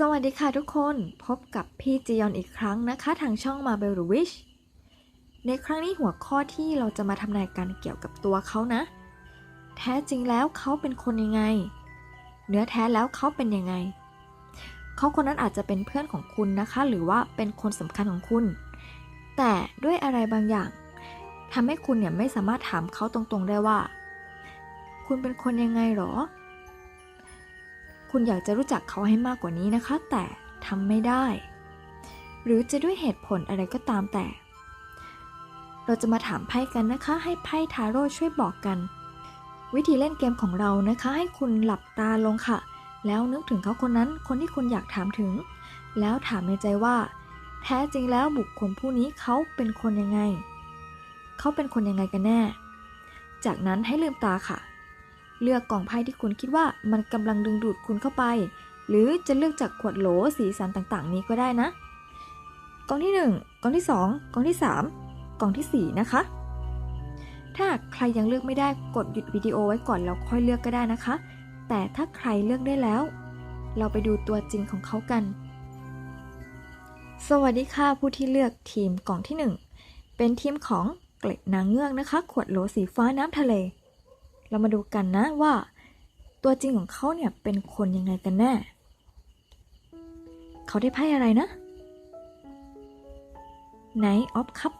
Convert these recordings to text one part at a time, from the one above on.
สวัสดีค่ะทุกคนพบกับพี่จียอนอีกครั้งนะคะ ทางช่อง Marble Wish ในครั้งนี้หัวข้อที่เราจะมาทำนายกันเกี่ยวกับตัวเขานะ แท้จริงแล้วเขาเป็นคนยังไง เนื้อแท้แล้วเขาเป็นยังไง เขาคนนั้นอาจจะเป็นเพื่อนของคุณนะคะ หรือว่าเป็นคนสำคัญของคุณ แต่ด้วยอะไรบางอย่างทำให้คุณเนี่ยไม่สามารถถามเขาตรงๆได้ว่า คุณเป็นคนยังไงหรอ คุณอยากจะรู้จักเขาให้มากกว่านี้นะคะ แต่ทำไม่ได้ หรือจะด้วยเหตุผลอะไรก็ตามแต่ เราจะมาถามไพ่กันนะคะ ให้ไพ่ทาโร่ช่วยบอกกัน วิธีเล่นเกมของเรานะคะ ให้คุณหลับตาลงค่ะ แล้วนึกถึงเขาคนนั้น คนที่คุณอยากถามถึง แล้วถามในใจว่า แท้จริงแล้วบุคคลผู้นี้เขาเป็นคนยังไง เขาเป็นคนยังไงกันแน่ จากนั้นให้ลืมตาค่ะ เลือกกล่องไพ่ที่คุณคิดว่ามันกำลังดึงดูดคุณเข้าไป หรือจะเลือกจากขวดโหลสีสันต่างๆ นี้ก็ได้นะ กล่องที่ 1 กล่องที่ 2 กล่องที่ 3 กล่องทีสี่ 4 นะคะ ถ้าใครยังเลือกไม่ได้กดหยุดวิดีโอไว้ก่อนแล้วค่อยเลือกก็ได้นะคะ แต่ถ้าใครเลือกได้แล้ว เราไปดูตัวจริงของเขากัน สวัสดีค่ะผู้ที่เลือกทีมกล่องที่ 1 เป็นทีมของเกล็ดนางเงือกนะคะ ขวดโหลสีฟ้าน้ำทะเล เรามาดูกันนะว่า ตัวจริงของเขาเนี่ยเป็นคนยังไงกันแน่ เขาได้ไพ่อะไรนะ Knight of Cup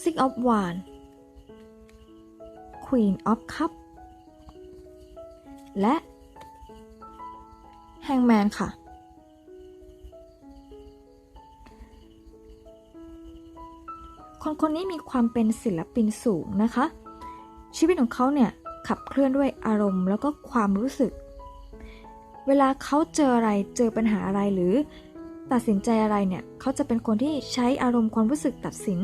Six of Wands Queen of Cup และ Hangman ค่ะ คนคนนี้มีความเป็นศิลปินสูงนะคะ ชีวิตของเขาเนี่ยขับเคลื่อนด้วยอารมณ์แล้วก็ความรู้สึก เวลาเขาเจออะไรเจอปัญหาอะไรหรือ ตัดสินใจอะไรเนี่ยเขาจะเป็นคนที่ใช้อารมณ์ความรู้สึกตัดสิน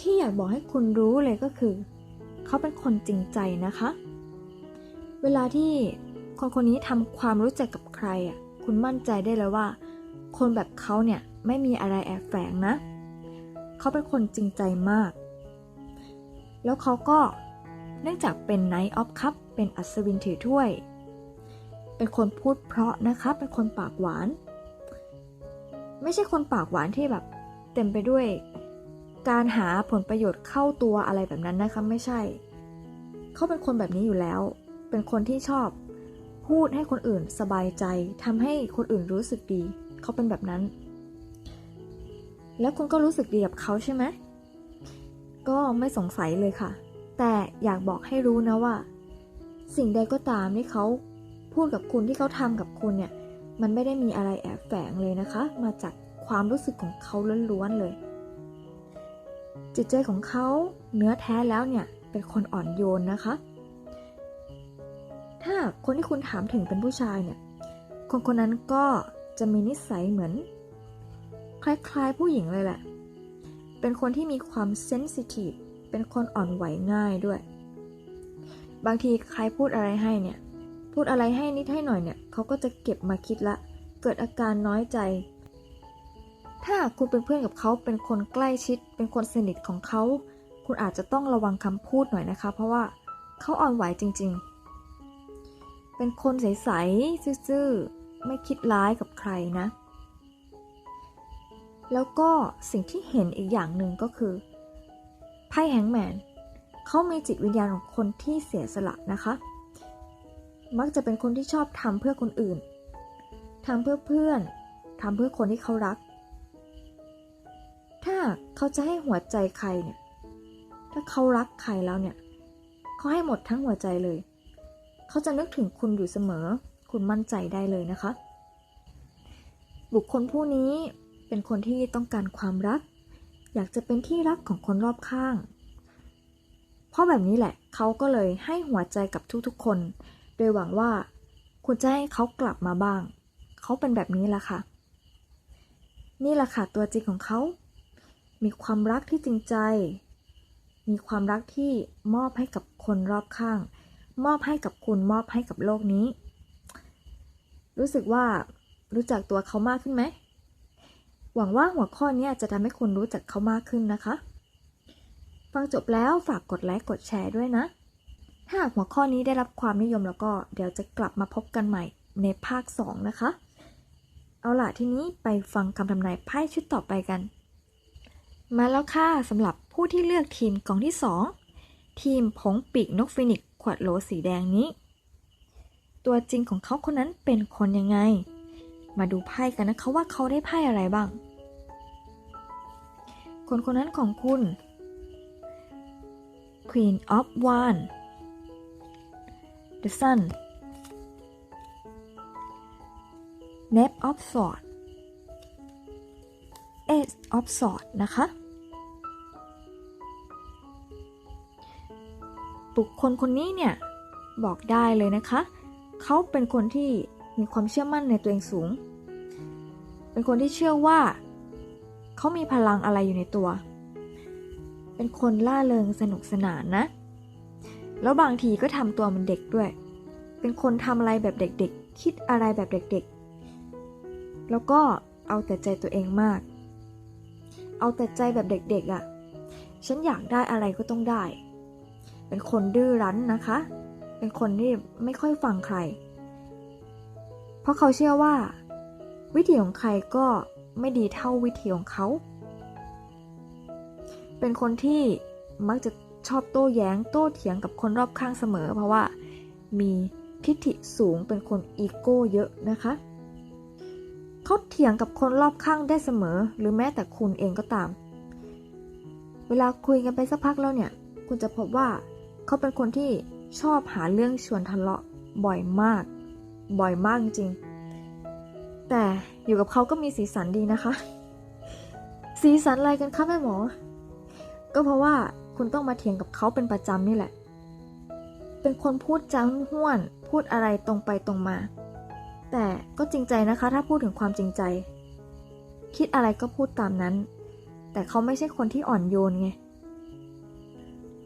ที่อยากบอกให้คุณรู้เลยก็คือ เขาเป็นคนจริงใจนะคะ เวลาที่คนคนนี้ทำความรู้จักกับใครอะคุณมั่นใจได้เลยว่า คนแบบเขาเนี่ยไม่มีอะไรแอบแฝงนะ เขาเป็นคนจริงใจมาก แล้วเขาก็เนื่องจากเป็น Knight of Cup เป็นอัศวินถือถ้วย เป็นคนพูดเพราะนะคะเป็นคนปากหวาน ไม่ใช่คนปากหวานที่แบบเต็มไปด้วย การหาผลประโยชน์เข้าตัวอะไรแบบนั้นนะคะไม่ใช่ เขาเป็นคนแบบนี้อยู่แล้ว เป็นคนที่ชอบพูดให้คนอื่นสบายใจทำให้คนอื่นรู้สึกดี เขาเป็นแบบนั้น แล้วคุณก็รู้สึกดีกับเขาใช่ไหม ก็ไม่สงสัยเลยค่ะ แต่อยากบอกให้รู้นะว่า สิ่งใดก็ตามที่เขาพูดกับคุณที่เขาทำกับคุณเนี่ย มันไม่ได้มีอะไรแอบแฝงเลยนะคะ มาจากความรู้สึกของเขาล้วนๆเลย จิตใจของเขาเนื้อแท้แล้วเนี่ยเป็นคนอ่อนโยนนะคะ ถ้าคนที่คุณถามถึงเป็นผู้ชายเนี่ยคนคนนั้นก็จะมีนิสัยเหมือน คล้ายๆผู้หญิงเลยแหละ เป็นคนที่มีความเซนซิทีฟ เป็นคนอ่อนไหวง่ายด้วย บางทีใครพูดอะไรให้เนี่ย พูดอะไรให้นิดให้หน่อยเนี่ย เขาก็จะเก็บมาคิดละ เกิดอาการน้อยใจ ถ้าคุณเป็นเพื่อนกับเขา เป็นคนใกล้ชิด เป็นคนสนิทของเขา คุณอาจจะต้องระวังคำพูดหน่อยนะคะ เพราะว่าเขาอ่อนไหวจริง ๆ เป็นคนใส ๆ ซื่อ ๆ ไม่คิดร้ายกับใครนะ แล้วก็สิ่งที่เห็นอีกอย่างหนึ่งก็คือไพ่แฮงแมนเขามีจิตวิญญาณของคนที่เสียสละนะคะ มักจะเป็นคนที่ชอบทำเพื่อคนอื่นทำเพื่อเพื่อนทำเพื่อคนที่เขารัก ถ้าเขาจะให้หัวใจใครเนี่ย ถ้าเขารักใครแล้วเนี่ย เขาให้หมดทั้งหัวใจเลย เขาจะนึกถึงคุณอยู่เสมอ คุณมั่นใจได้เลยนะคะ บุคคลผู้นี้ เป็นคนที่ต้องการความรัก อยากจะเป็นที่รักของคนรอบข้าง เพราะแบบนี้แหละเขาก็เลยให้หัวใจกับทุกๆคน โดยหวังว่าคุณจะให้เขากลับมาบ้าง เขาเป็นแบบนี้แหละค่ะ นี่แหละค่ะตัวจริงของเขา มีความรักที่จริงใจ มีความรักที่มอบให้กับคนรอบข้าง มอบให้กับคุณมอบให้กับโลกนี้ รู้สึกว่ารู้จักตัวเขามากขึ้นไหม หวังว่าหัวข้อนี้จะทำให้คุณรู้จักเขามากขึ้นนะคะ ฟังจบแล้วฝากกดไลค์กดแชร์ด้วยนะ ถ้าหากหัวข้อนี้ได้รับความนิยมแล้วก็เดี๋ยวจะกลับมาพบกันใหม่ในภาค 2 นะคะ เอาล่ะทีนี้ไปฟังคำทำนายไพ่ชุดต่อไปกัน มาแล้วค่ะสำหรับผู้ที่เลือกทีมกองที่ 2 ทีมผงปีกนกฟินิกขวดโหลสีแดงนี้ ตัวจริงของเขาคนนั้นเป็นคนยังไง มาดูไพ่กันนะคะว่าเขาได้ไพ่อะไรบ้าง คนคนนั้นของคุณ Queen of Wands The Sun Knave of Swords Ace of Swords นะคะ บุคคลคนนี้เนี่ย บอกได้เลยนะคะ เขาเป็นคนที่มีความเชื่อมั่นในตัวเองสูง เป็นคนที่เชื่อว่า เขามีพลังอะไรอยู่ในตัว เป็นคนล่าเริงสนุกสนานนะ แล้วบางทีก็ทำตัวมันเด็กด้วย เป็นคนทำอะไรแบบเด็กๆ คิดอะไรแบบเด็กๆ แล้วก็เอาแต่ใจตัวเองมาก เอาแต่ใจแบบเด็กๆอะ่ะ ฉันอยากได้อะไรก็ต้องได้ เป็นคนดื้อรั้นนะคะ เป็นคนที่ไม่ค่อยฟังใคร เพราะเขาเชื่อว่า วิธีของใครก็ ไม่ดีเท่าวิธีของเขา เป็นคนที่มักจะชอบโต้แย้งโต้เถียงกับคนรอบข้างเสมอ เพราะว่ามีทิฐิสูงเป็นคนอีโก้เยอะนะคะเขาเถียงกับคนรอบข้างได้เสมอ หรือแม้แต่คุณเองก็ตาม เวลาคุยกันไปสักพักแล้วเนี่ย คุณจะพบว่าเขาเป็นคนที่ชอบหาเรื่องชวนทะเลาะบ่อยมาก บ่อยมากจริง แต่อยู่กับเขาก็มีสีสันดีนะคะ สีสันอะไรกันคะแม่หมอ ก็เพราะว่าคุณต้องมาเถียงกับเขาเป็นประจำนี่แหละ เป็นคนพูดจาห้วน พูดอะไรตรงไปตรงมา แต่ก็จริงใจนะคะ ถ้าพูดถึงความจริงใจ คิดอะไรก็พูดตามนั้น แต่เขาไม่ใช่คนที่อ่อนโยนไง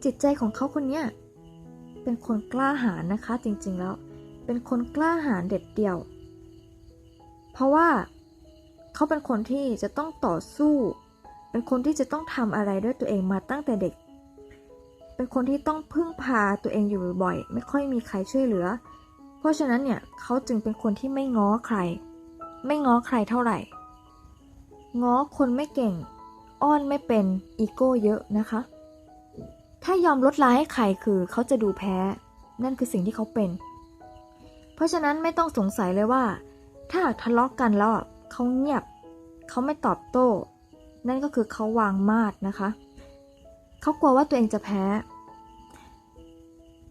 จิตใจของเขาคนเนี้ยเป็นคนกล้าหาญนะคะ จริงๆแล้ว เป็นคนกล้าหาญเด็ดเดี่ยว ราะว่าเขาเป็นคนที่จะต้องต่อสู้ เป็นคนที่จะต้องทำอะไรด้วยตัวเองมาตั้งแต่เด็ก เป็นคนที่ต้องพึ่งพาตัวเองอยู่บ่อยๆ ไม่ค่อยมีใครช่วยเหลือ เพราะฉะนั้นเนี่ยเขาจึงเป็นคนที่ไม่ง้อใคร ไม่ง้อใครเท่าไหร่ ง้อคนไม่เก่ง อ้อนไม่เป็นอีโก้เยอะนะคะ ถ้ายอมลดลายให้ใครคือเขาจะดูแพ้ นั่นคือสิ่งที่เขาเป็น เพราะฉะนั้นไม่ต้องสงสัยเลยว่า ถ้าหากทะเลาะกกันแล้วเขาเงียบ เขาไม่ตอบโต้ นั่นก็คือเขาวางมาดนะคะ เขากลัวว่าตัวเองจะแพ้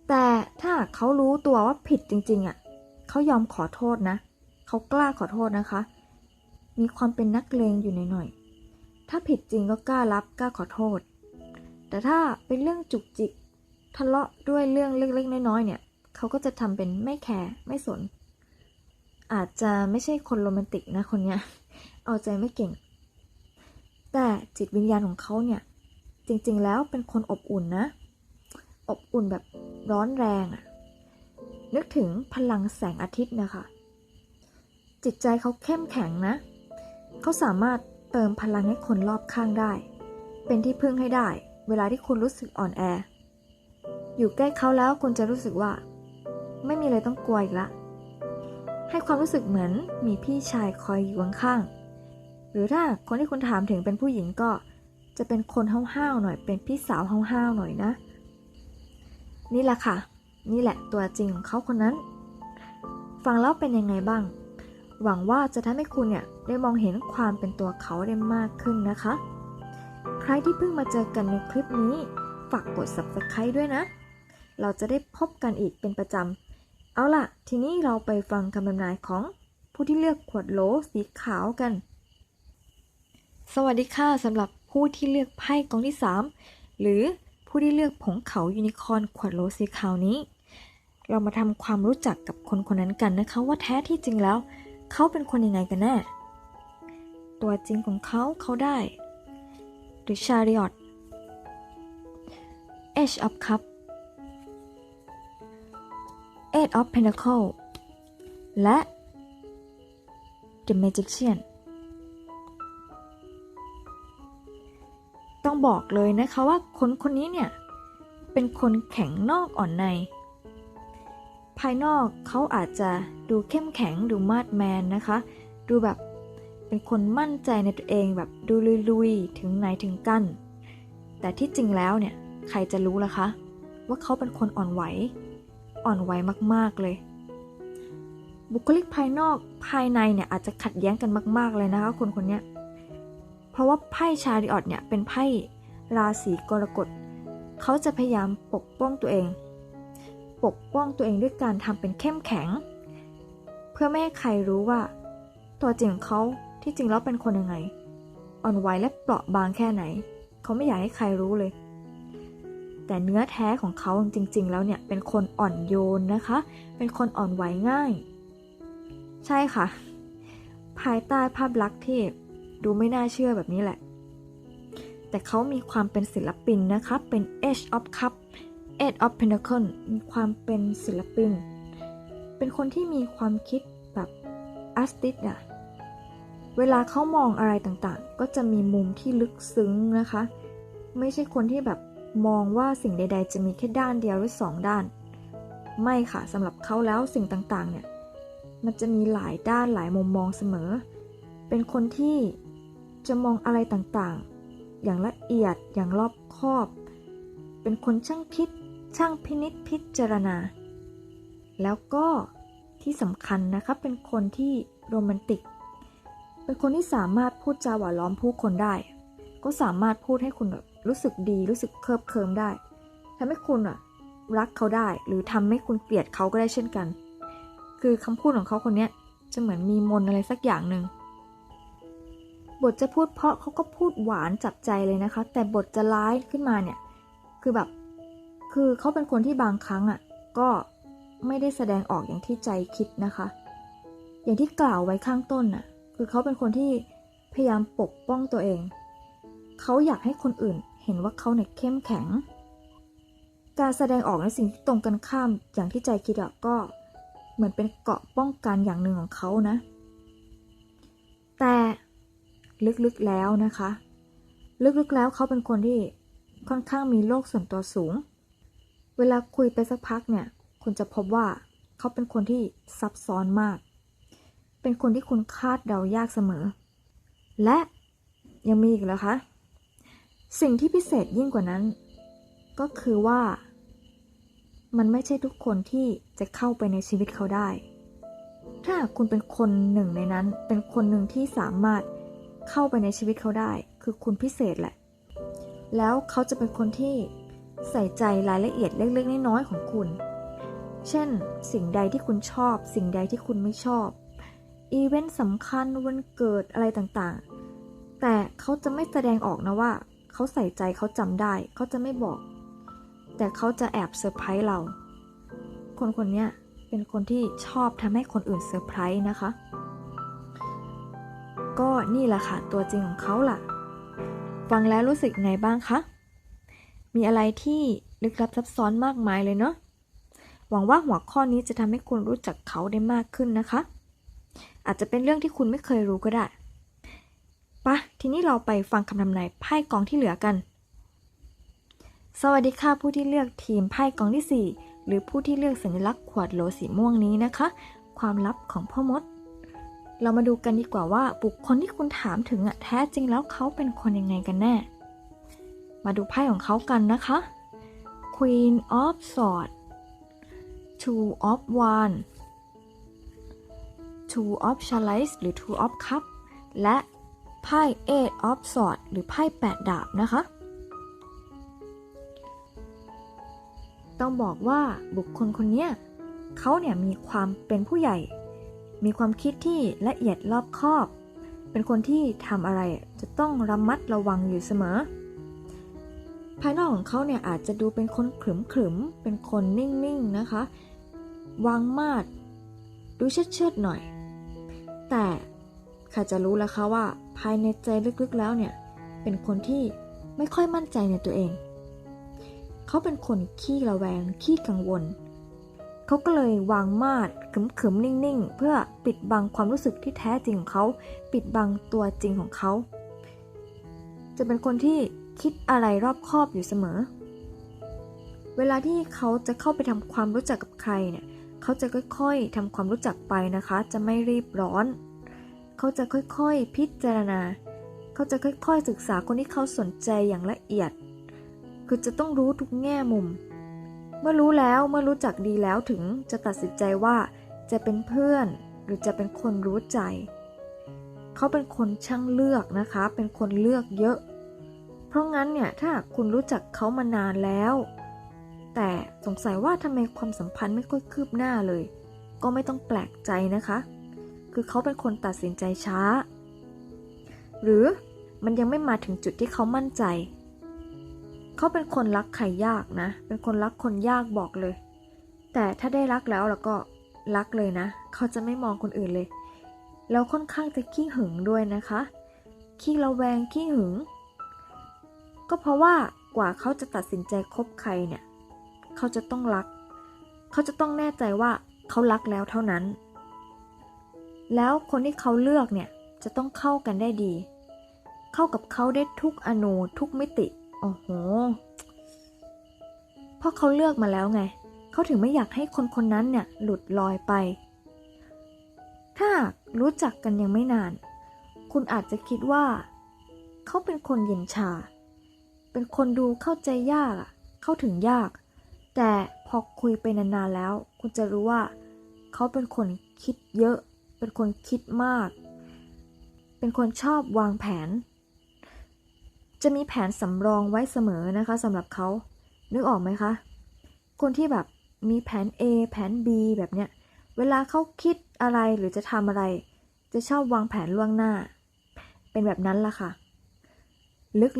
แต่ถ้าเขารู้ตัวว่าผิดจริงๆอะเขายอมขอโทษนะ เขากล้าขอโทษนะคะ มีความเป็นนักเลงอยู่หน่อยๆ ถ้าผิดจริงก็กล้ารับกล้าขอโทษ แต่ถ้าเป็นเรื่องจุกจิกทะเลาะด้วยเรื่องเล็กๆน้อยๆเนี่ย เขาก็จะทำเป็นไม่แคร์ไม่สน อาจจะไม่ใช่คนโรแมนติกนะคนเนี้ย เอาใจไม่เก่ง แต่จิตวิญญาณของเขาเนี่ย จริงๆแล้วเป็นคนอบอุ่นนะ อบอุ่นแบบร้อนแรงอะนึกถึงพลังแสงอาทิตย์นะคะ จิตใจเขาเข้มแข็งนะ เขาสามารถเติมพลังให้คนรอบข้างได้ เป็นที่พึ่งให้ได้ เวลาที่คุณรู้สึกอ่อนแอ อยู่ใกล้เขาแล้วคุณจะรู้สึกว่า ไม่มีอะไรต้องกลัวอีกละ ให้ความรู้สึกเหมือนมีพี่ชายคอยอยู่ข้างๆหรือถ้าคนที่คุณถามถึงเป็นผู้หญิงก็จะเป็นคนห้าวๆหน่อย เป็นพี่สาวห้าวๆหน่อยนะ นี่แหละค่ะ นี่แหละตัวจริงของเขาคนนั้น ฟังแล้วเป็นยังไงบ้าง หวังว่าจะทำให้คุณเนี่ยได้มองเห็นความเป็นตัวเขาได้มากขึ้นนะคะ ใครที่เพิ่งมาเจอกันในคลิปนี้ ฝากกด subscribe ด้วยนะ เราจะได้พบกันอีกเป็นประจำ เอาล่ะ ทีนี้เราไปฟังคำทำนายของผู้ที่เลือกขวดโหลสีขาวกัน สวัสดีค่ะสำหรับผู้ที่เลือกไพ่กองที่ 3 หรือผู้ที่เลือกผงเขายูนิคอร์นขวดโหลสีขาวนี้ เรามาทำความรู้จักกับคนคนนั้นกันนะคะ ว่าแท้ที่จริงแล้ว เขาเป็นคนยังไงกันแน่ ตัวจริงของเขาเขาได้ The Chariot Age of Cup Eight of Pentacle และ The Magician ต้องบอกเลยนะคะว่าคนคนนี้เนี่ย เป็นคนแข็งนอกอ่อนใน ภายนอกเขาอาจจะดูเข้มแข็งดูมาดแมนนะคะ ดูแบบเป็นคนมั่นใจในตัวเองแบบดูลุยๆ ถึงไหนถึงกัน แต่ที่จริงแล้วเนี่ย ใครจะรู้ล่ะคะ ว่าเขาเป็นคนอ่อนไหว อ่อนไหวมากๆเลย บุคลิกภายนอกภายในเนี่ยอาจจะขัดแย้งกันมาก ๆเลยนะคะคนคนเนี้ยเพราะว่าไพ่ชาริออตเนี่ยเป็นไพ่ราศีกรกฎเขาจะพยายามปกป้องตัวเอง ปกป้องตัวเองด้วยการทำเป็นเข้มแข็ง เพื่อไม่ให้ใครรู้ว่า ตัวจริงของเขาที่จริงแล้วเป็นคนยังไง อ่อนไหวและเปราะบางแค่ไหน เขาไม่อยากให้ใครรู้เลย แต่เนื้อแท้ของเขาจริง ๆ แล้วเนี่ยเป็นคนอ่อนโยนนะคะ เป็นคนอ่อนไหวง่าย ใช่ค่ะ ภายใต้ภาพลักษณ์ที่ดูไม่น่าเชื่อแบบนี้แหละ แต่เขามีความเป็นศิลปินนะคะ เป็น Age of Cup Eight of Pentacle มีความเป็นศิลปิน เป็นคนที่มีความคิดแบบอาร์ติสอะเวลาเขามองอะไรต่างๆ ก็จะมีมุมที่ลึกซึ้งนะคะ ไม่ใช่คนที่แบบ มองว่าสิ่งใด ๆ จะมีแค่ด้านเดียวหรือสองด้าน ไม่ค่ะสำหรับเขาแล้วสิ่งต่างๆ เนี่ย มันจะมีหลายด้านหลายมุมมองเสมอ เป็นคนที่จะมองอะไรต่างๆ อย่างละเอียดอย่างรอบคอบ เป็นคนช่างคิด ช่างพินิษพิจารณา แล้วก็ที่สำคัญนะคะเป็นคนที่โรแมนติก เป็นคนที่สามารถพูดจาหวานล้อมผู้คนได้ ก็สามารถพูดให้คุณแบบ รู้สึกดีรู้สึกเคิบเคิมได้ทำให้คุณอะรักเขาได้ หรือทำให้คุณเกลียดเขาก็ได้เช่นกัน คือคำพูดของเขาคนเนี้ยจะเหมือนมีมนอะไรสักอย่างหนึ่งบทจะพูดเพราะเขาก็พูดหวานจับใจเลยนะคะ แต่บทจะร้ายขึ้นมาเนี่ย คือแบบ คือเขาเป็นคนที่บางครั้งอะ่ะ ก็ไม่ได้แสดงออกอย่างที่ใจคิดนะคะ อย่างที่กล่าวไว้ข้างต้นน่ะ คือเขาเป็นคนที่พยายามปกป้องตัวเอง เขาอยากให้คนอื่น เห็นว่าเขาเนี่ยเข้มแข็ง การแสดงออกในสิ่งที่ตรงกันข้ามอย่างที่ใจคิดอะก็เหมือนเป็นเกราะป้องกันอย่างหนึ่งของเขานะ แต่ลึกๆแล้วนะคะ ลึกๆแล้วเขาเป็นคนที่ค่อนข้างมีโลกส่วนตัวสูง เวลาคุยไปสักพักเนี่ย คุณจะพบว่าเขาเป็นคนที่ซับซ้อนมาก เป็นคนที่คุณคาดเดายากเสมอ และยังมีอีกแล้วคะ สิ่งที่พิเศษยิ่งกว่านั้น ก็คือว่า มันไม่ใช่ทุกคนที่จะเข้าไปในชีวิตเขาได้ ถ้าคุณเป็นคนหนึ่งในนั้น เป็นคนหนึ่งที่สามารถเข้าไปในชีวิตเขาได้ คือคุณพิเศษแหละ แล้วเขาจะเป็นคนที่ใส่ใจรายละเอียดเล็กๆน้อยๆของคุณ เช่น สิ่งใดที่คุณชอบ สิ่งใดที่คุณไม่ชอบ อีเวนต์สำคัญวันเกิดอะไรต่างๆ แต่เขาจะไม่แสดงออกนะว่า เขาใส่ใจเขาจำได้ เขาจะไม่บอก แต่เขาจะแอบเซอร์ไพรส์เรา คนคนนี้เป็นคนที่ชอบทำให้คนอื่นเซอร์ไพรส์นะคะ ก็นี่แหละค่ะ ตัวจริงของเขาล่ะ ฟังแล้วรู้สึกไงบ้างคะ มีอะไรที่ลึกลับซับซ้อนมากมายเลยเนาะ หวังว่าหัวข้อนี้จะทำให้คุณรู้จักเขาได้มากขึ้นนะคะ อาจจะเป็นเรื่องที่คุณไม่เคยรู้ก็ได้ ปะทีนี้เราไปฟังคำทำนายไพ่กองที่เหลือกัน สวัสดีค่ะผู้ที่เลือกทีมไพ่กองที่ 4 หรือผู้ที่เลือกสัญลักษณ์ขวดโหลสีม่วงนี้นะคะ ความลับของพ่อมด เรามาดูกันดีกว่าว่าบุคคลที่คุณถามถึงอะแท้จริงแล้วเขาเป็นคนยังไงกันแน่ มาดูไพ่ของเขากันนะคะ Queen of Swords Two of Wands Two of Chalice หรือ Two of Cup และ ไพ่ Eight of Swords หรือไพ่แปดดาบนะคะ ต้องบอกว่าบุคคลคนนี้เขาเนี่ยมีความเป็นผู้ใหญ่ มีความคิดที่ละเอียดรอบคอบ เป็นคนที่ทำอะไรจะต้องระมัดระวังอยู่เสมอ ภายนอกของเขาเนี่ยอาจจะดูเป็นคนขรึมขรึมเป็นคนนิ่งๆนะคะ วางมาดดูเชิดเชิดหน่อย แต่ใครจะรู้ล่ะคะว่า ภายในใจลึกๆแล้วเนี่ย เป็นคนที่ไม่ค่อยมั่นใจในตัวเอง เขาเป็นคนขี้ระแวง ขี้กังวล เขาก็เลยวางมาดขึมๆ นิ่งๆ เพื่อปิดบังความรู้สึกที่แท้จริงของเขา ปิดบังตัวจริงของเขา จะเป็นคนที่คิดอะไรรอบคอบอยู่เสมอ เวลาที่เขาจะเข้าไปทำความรู้จักกับใครเนี่ยเเขาจะค่อยๆทำความรู้จักไปนะคะ จะไม่รีบร้อน เขาจะค่อยๆพิจารณา เขาจะค่อยๆศึกษาคนที่เขาสนใจอย่างละเอียด คือจะต้องรู้ทุกแง่มุม เมื่อรู้แล้วเมื่อรู้จักดีแล้วถึงจะตัดสินใจว่าจะเป็นเพื่อนหรือจะเป็นคนรู้ใจ เขาเป็นคนช่างเลือกนะคะ เป็นคนเลือกเยอะ เพราะงั้นเนี่ยถ้าคุณรู้จักเขามานานแล้ว แต่สงสัยว่าทำไมความสัมพันธ์ไม่ค่อยคืบหน้าเลย ก็ไม่ต้องแปลกใจนะคะ คือเขาเป็นคนตัดสินใจช้า หรือมันยังไม่มาถึงจุดที่เขามั่นใจ เขาเป็นคนรักใครยากนะ เป็นคนรักคนยากบอกเลย แต่ถ้าได้รักแล้วแล้วก็รักเลยนะ เขาจะไม่มองคนอื่นเลย แล้วค่อนข้างจะขี้หึงด้วยนะคะ ขี้ระแวงขี้หึง ก็เพราะว่ากว่าเขาจะตัดสินใจคบใครเนี่ย เขาจะต้องรัก เขาจะต้องแน่ใจว่าเขารักแล้วเท่านั้น แล้วคนที่เขาเลือกเนี่ยจะต้องเข้ากันได้ดี เข้ากับเขาได้ทุกอนูทุกมิติ โอ้โห เพราะเขาเลือกมาแล้วไง เขาถึงไม่อยากให้คนคนนั้นเนี่ยหลุดลอยไป ถ้ารู้จักกันยังไม่นาน คุณอาจจะคิดว่า เขาเป็นคนเย็นชา เป็นคนดูเข้าใจยากอะเข้าถึงยาก แต่พอคุยไปนานๆแล้ว คุณจะรู้ว่า เขาเป็นคนคิดเยอะ เป็นคนคิดมาก เป็นคนชอบวางแผน จะมีแผนสำรองไว้เสมอนะคะสำหรับเขา นึกออกไหมคะ คนที่แบบมีแผน A แผน B แบบเนี้ย เวลาเขาคิดอะไรหรือจะทำอะไร จะชอบวางแผนล่วงหน้า เป็นแบบนั้นล่ะค่ะ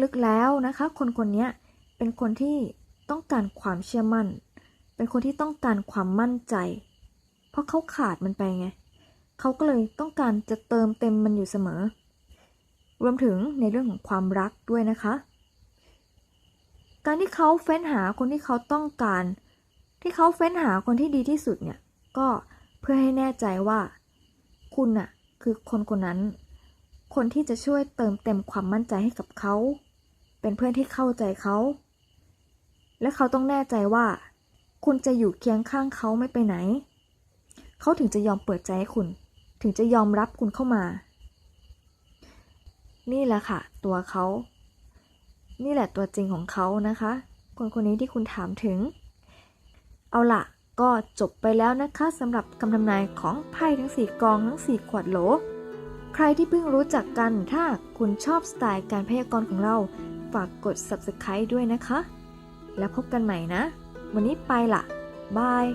ลึกๆแล้วนะคะ คนคนนี้เป็นคนที่ต้องการความเชื่อมั่น เป็นคนที่ต้องการความมั่นใจ เพราะเขาขาดมันไปไง เขาก็เลยต้องการจะเติมเต็มมันอยู่เสมอ รวมถึงในเรื่องของความรักด้วยนะคะ การที่เขาเฟ้นหาคนที่เขาต้องการ ที่เขาเฟ้นหาคนที่ดีที่สุดเนี่ย ก็เพื่อให้แน่ใจว่า คุณน่ะคือคนคนนั้น คนที่จะช่วยเติมเต็มความมั่นใจให้กับเขา เป็นเพื่อนที่เข้าใจเขา และเขาต้องแน่ใจว่า คุณจะอยู่เคียงข้างเขาไม่ไปไหน เขาถึงจะยอมเปิดใจให้คุณ ถึงจะยอมรับคุณเข้ามา นี่แหละค่ะ ตัวเขา นี่แหละตัวจริงของเขานะคะ คนคนนี้ที่คุณถามถึง เอาล่ะก็จบไปแล้วนะคะสำหรับคำทำนายของไพ่ทั้ง 4 กองทั้ง 4 ขวดโหล ใครที่เพิ่งรู้จักกันถ้าคุณชอบสไตล์การพยากรณ์ของเรา ฝากกด subscribe ด้วยนะคะ แล้วพบกันใหม่นะ วันนี้ไปละบาย